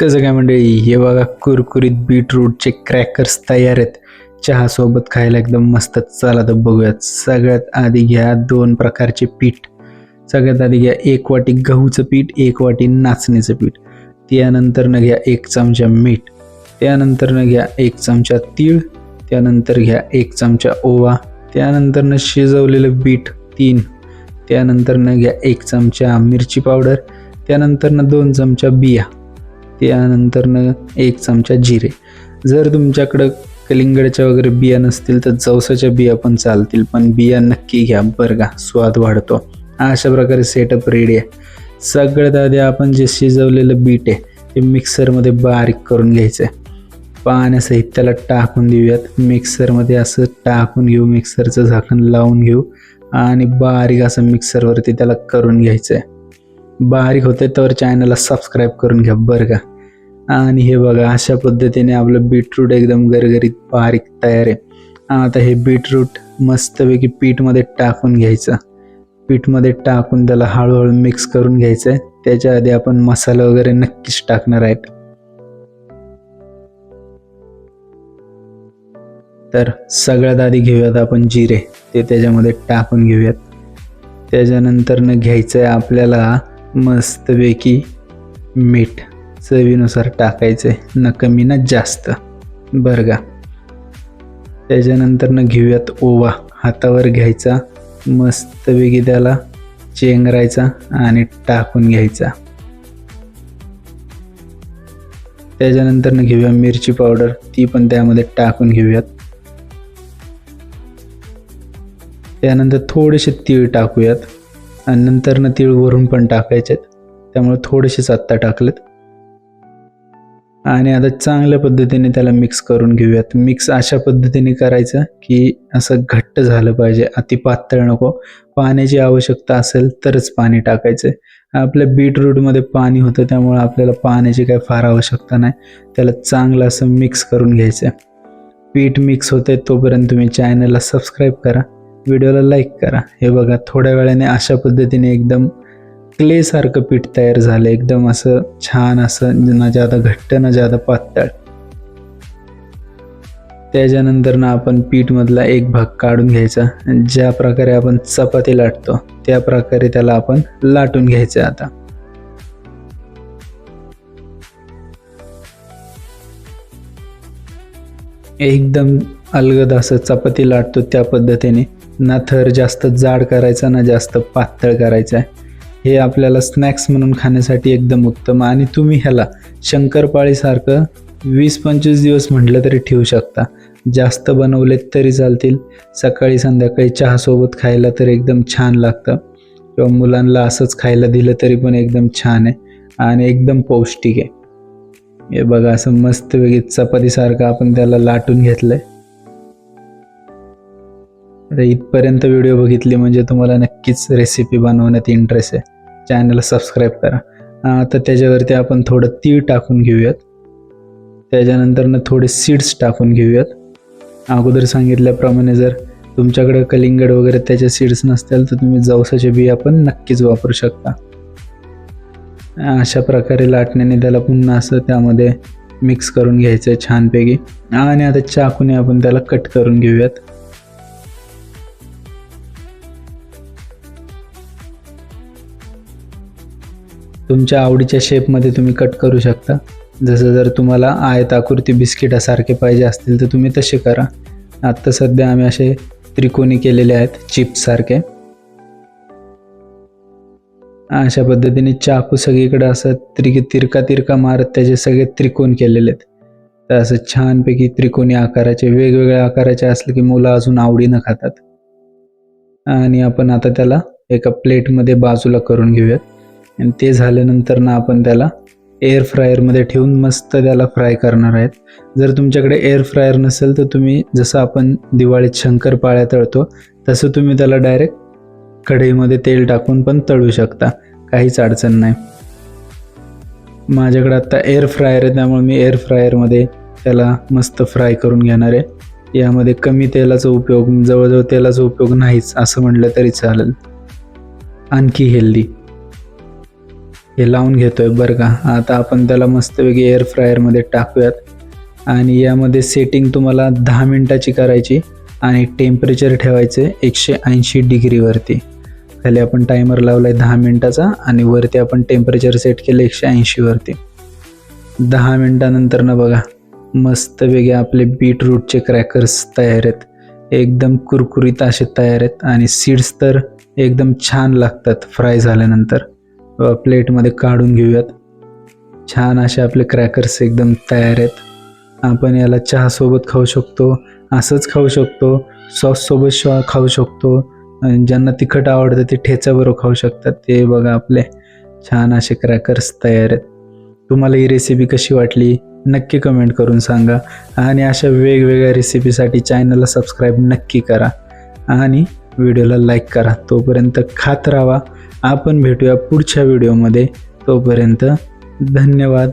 कसं काय मंडळी हे बघा कुरकुरीत बीटरूटचे क्रॅकर्स तयार आहेत. चहासोबत खायला एकदम मस्त चला तर बघूयात. सगळ्यात आधी घ्या दोन प्रकारचे पीठ. सगळ्यात आधी घ्या एक वाटी गहूचं पीठ एक वाटी नाचणीचं पीठ. त्यानंतर न घ्या एक चमचा मीठ. त्यानंतर न घ्या एक चमचा तीळ. त्यानंतर घ्या एक चमचा ओवा. त्यानंतर न शिजवलेलं बीट तीन. त्यानंतर न घ्या एक चमचा मिरची पावडर. त्यानंतर न दोन चमचा बिया. त्यानंतर एक चमचा जिरे. जर तुमच्याकडं कलिंगडच्या वगैरे बिया नसतील तर जवसाच्या बिया पण चालतील पण बिया नक्की घ्या बरं का स्वाद वाढतो. अशा प्रकारे सेटअप रेडी आहे. सगळ्यात आधी आपण जे शिजवलेलं बीट आहे ते मिक्सरमध्ये बारीक करून घ्यायचं आहे. पाण्यासहित त्याला टाकून देऊयात. मिक्सरमध्ये असं टाकून घेऊ मिक्सरचं झाकण लावून घेऊ आणि बारीक असं मिक्सरवरती त्याला करून घ्यायचं आहे. बारीक होते तर चॅनलला सबस्क्राईब करून घ्या बरं का. आणि हे बघा अशा पद्धतीने आपलं बीटरूट एकदम गरगरीत बारीक तयार आहे. आता हे बीटरूट मस्तपैकी पीठमध्ये टाकून घ्यायचं. पीठमध्ये टाकून त्याला हळूहळू मिक्स करून घ्यायचं आहे त्याच्या आधी आपण मसाला वगैरे नक्कीच टाकणार आहेत. तर सगळ्यात आधी घेऊयात आपण जिरे. ते त्याच्यामध्ये टाकून घेऊयात. त्याच्यानंतरनं घ्यायचं आहे आपल्याला मस्तपैकी मीठ. चवीनुसार टाकायचं आहे ना कमी ना जास्त. बरं का? त्याच्यानंतरनं घेऊयात ओवा. हातावर घ्यायचा मस्तपैकी त्याला चेंगरायचा आणि टाकून घ्यायचा. त्याच्यानंतरनं घेऊया मिरची पावडर ती पण त्यामध्ये टाकून घेऊयात. त्यानंतर थोडेसे तीळ टाकूयात. आणि नंतरनं तीळ वरून पण टाकायचे आहेत त्यामुळे थोडेसेच आत्ता टाकलेत. आणि आता चांगल्या पद्धतीने त्याला मिक्स करून घेऊयात. मिक्स अशा पद्धतीने करायचं की असं घट्ट झालं पाहिजे. अति पातळ नको. पाण्याची आवश्यकता असेल तरच पाणी टाकायचं. आपल्या बीटरूटमध्ये पाणी होतं त्यामुळे आपल्याला पाण्याची काही फार आवश्यकता नाही. त्याला चांगलं असं मिक्स करून घ्यायचं. पीठ मिक्स होते तोपर्यंत तुम्ही चॅनलला सबस्क्राईब करा. व्हिडिओला लाईक करा. हे बघा थोड्या वेळाने अशा पद्धतीने एकदम क्लेसारखं पीठ तयार झालं. एकदम असं छान असं ना जादा घट्ट ना जादा पातळ. त्याच्यानंतर ना आपण पीठमधला एक भाग काढून घ्यायचा. ज्या प्रकारे आपण चपाती लाटतो त्या प्रकारे त्याला आपण लाटून घ्यायचं आता. एकदम अलगद असं चपाती लाटतो त्या पद्धतीने. ना थर जास्त जाड करायचा ना जास्त पातळ करायचा. आहे हे आपल्याला स्नॅक्स म्हणून खाण्यासाठी एकदम उत्तम आणि तुम्ही ह्याला शंकरपाळीसारखं वीस पंचवीस दिवस म्हटलं तरी ठेवू शकता. जास्त बनवलेत तरी चालतील. सकाळी संध्याकाळी चहासोबत खायला तर एकदम छान लागतं. किंवा मुलांना असंच खायला दिलं तरी पण एकदम छान आहे. आणि एकदम पौष्टिक आहे. हे बघा असं मस्त वेगळी चपातीसारखं आपण त्याला लाटून घेतलं आहे आता इथपर्यंत व्हिडिओ बघितली म्हणजे तुम्हाला नक्कीच रेसिपी बनवण्यात इंटरेस्ट आहे. चॅनलला सबस्क्राईब करा. आता त्याच्यावरती आपण थोडं तीळ टाकून घेऊयात. त्याच्यानंतरनं थोडे सीड्स टाकून घेऊयात. अगोदर सांगितल्याप्रमाणे जर तुमच्याकडं कलिंगड वगैरे त्याच्या सीड्स नसतील तर तुम्ही जवसाचे बिया पण नक्कीच वापरू शकता. अशा प्रकारे लाटण्याने त्याला पुन्हा असं त्यामध्ये मिक्स करून घ्यायचं आहे छानपैकी. आणि आता चाकूने आपण त्याला कट करून घेऊयात. तुमच्या आवडीच्या शेपमध्ये तुम्ही कट करू शकता. जसं जर तुम्हाला आयताकृती बिस्किटासारखे पाहिजे असतील तर तुम्ही तसे करा. आत्ता सध्या आम्ही असे त्रिकोणी केलेले आहेत चिप्ससारखे अशा पद्धतीने चाकू सगळीकडे असं त्रि तिरका तिरका मारत त्याचे सगळे त्रिकोण केलेले आहेत. तर असं छानपैकी त्रिकोणी आकाराचे वेगवेगळ्या आकाराचे असले की मुलं अजून आवडीनं खातात. आणि आपण आता त्याला एका प्लेटमध्ये बाजूला करून घेऊयात. आणि ते झाल्यानंतर ना आपण त्याला एअर फ्रायरमध्ये ठेवून मस्त त्याला फ्राय करणार आहेत. जर तुमच्याकडे एअर फ्रायर नसेल तर तुम्ही जसं आपण दिवाळीत शंकरपाळ्या तळतो तसं तुम्ही त्याला डायरेक्ट कढईमध्ये तेल टाकून पण तळू शकता. काहीच अडचण नाही. माझ्याकडे आत्ता एअर फ्रायर आहे त्यामुळे मी एअर फ्रायरमध्ये त्याला मस्त फ्राय करून घेणार आहे. यामध्ये कमी तेलाचा उपयोग जवळजवळ तेलाचा उपयोग नाहीच असं म्हटलं तरी चालेल. आणखी हेल्दी हे लावून घेतोय बरं का. आता आपण त्याला मस्तपैकी एअर फ्रायरमध्ये टाकूयात. आणि यामध्ये सेटिंग तुम्हाला दहा मिनटाची करायची आणि टेम्परेचर ठेवायचे एकशे ऐंशी डिग्रीवरती खाली आपण टायमर लावलाय दहा मिनटाचा आणि वरती आपण टेम्परेचर सेट केलं एकशे ऐंशीवरती दहा मिनटानंतर ना बघा मस्तपैकी आपले बीटरूटचे क्रॅकर्स तयार आहेत. एकदम कुरकुरीत असे तयार आहेत आणि सीड्स तर एकदम छान लागतात फ्राय झाल्यानंतर. प्लेटमध्ये काढून घेऊयात. छान असे आपले क्रॅकर्स एकदम तयार आहेत. आपण याला चहासोबत खाऊ शकतो असंच खाऊ शकतो सॉससोबत शॉ खाऊ शकतो. आणि ज्यांना तिखट आवडतं ते ठेच्याबरोबर खाऊ शकतात. ते बघा आपले छान असे क्रॅकर्स तयार आहेत. तुम्हाला ही रेसिपी कशी वाटली? नक्की कमेंट करून सांगा. आणि अशा वेगवेगळ्या रेसिपीसाठी चॅनलला सबस्क्राईब नक्की करा. आणि व्हिडिओला लाईक करा. तोपर्यंत खात राहा. आपण भेटूया पुढच्या व्हिडिओमध्ये. तोपर्यंत धन्यवाद.